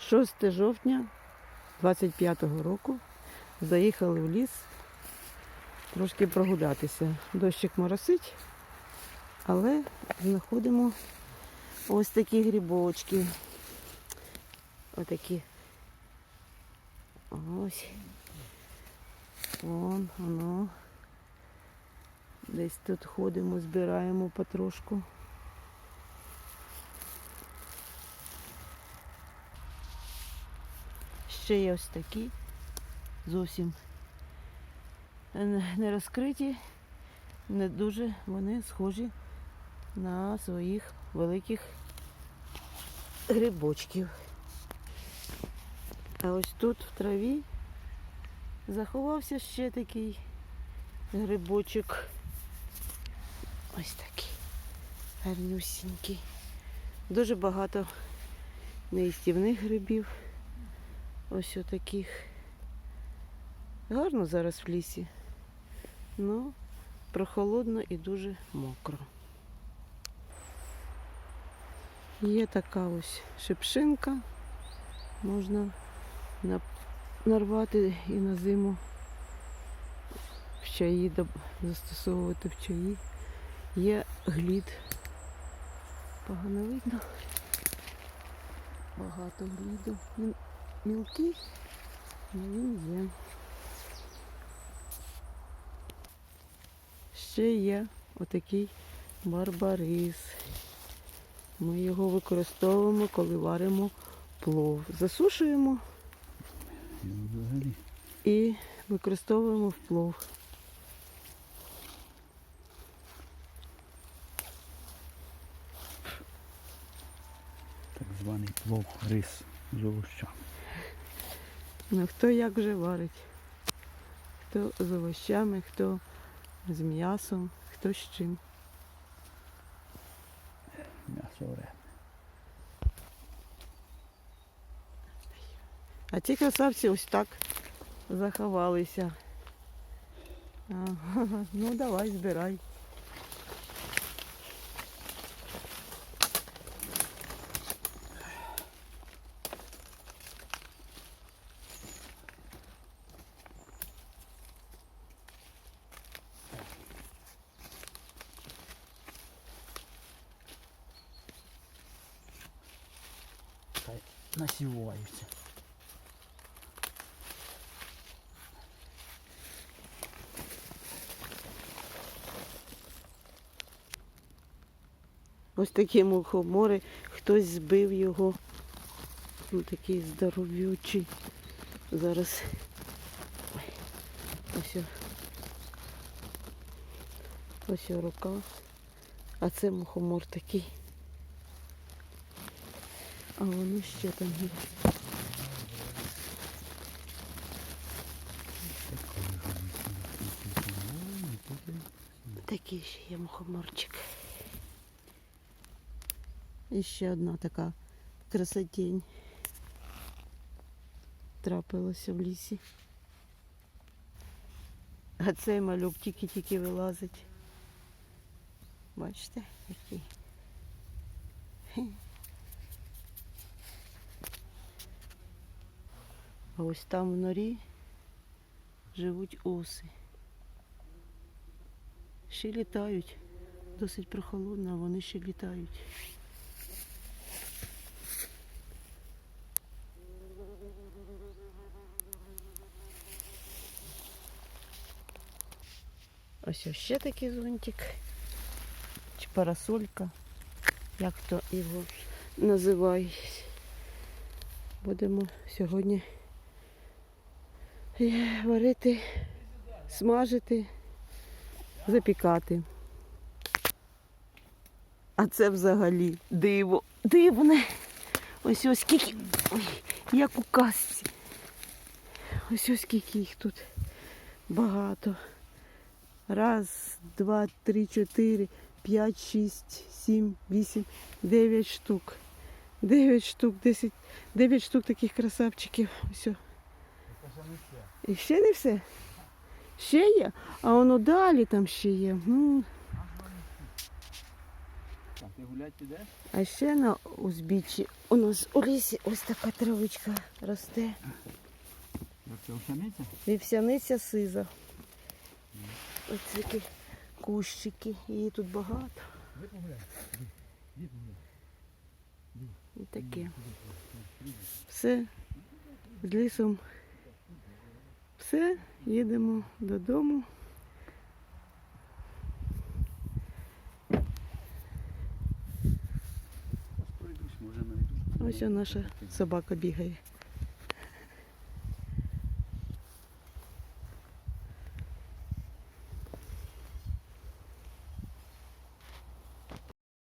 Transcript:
6 жовтня 25-го року заїхали в ліс трошки прогулятися. Дощик моросить, але знаходимо ось такі грибочки. Отакі. Ось. Вон, воно. Десь тут ходимо, збираємо потрошку. Ще є ось такі, зовсім не розкриті, не дуже вони схожі на своїх великих грибочків. А ось тут в траві заховався ще такий грибочок. Ось такий гарнюсінький. Дуже багато неїстівних грибів. Ось отаких. Гарно зараз в лісі. Ну, прохолодно і дуже мокро. Є така ось шипшинка. Можна нарвати і на зиму в чаї застосовувати в чаї. Є глід. Погано видно. Багато гліду. Мілкий, але він є. Ще є отакий барбарис. Ми його використовуємо, коли варимо плов. Засушуємо Ну, і використовуємо в плов. Так званий плов рис з. Ну, хто як вже варить. Хто з овощами, хто з м'ясом, хто з чим. М'ясо варене. А ті красавці ось так заховалися. Ага, ну давай, збирай. Хай насіваються. Ось такі мухомори, хтось збив його. Ну, такий здоров'ючий. Зараз. Ось. Ось рука. А це мухомор такий. А воно ще там є. Такий ще є мухоморчик. І ще одна така красотень трапилася в лісі. А цей малюк тільки-тільки вилазить. Бачите, який. А ось там в норі живуть оси. Ще літають. Досить прохолодно, а вони ще літають. Ось ще такий зонтик. Чи парасолька, як то його називають. Будемо сьогодні варити, смажити, запікати. А це взагалі диво. Дивне. Ось ось скільки. Ой, як у казці. Ось ось скільки їх тут багато. Раз, два, три, чотири, п'ять, шість, сім, вісім, дев'ять штук. Дев'ять штук, десять, дев'ять штук таких красавчиків. Все. І ще не все? Ще є? А воно далі там ще є. М. А ти гулять підеш? А ще на узбіччі у нас у лісі ось така травичка росте. Це овсяниця? Вівсяниця сиза. Ось такі кущики. Її тут багато. І таке. Все з лісом. Все, їдемо додому. Ось наша собака бігає.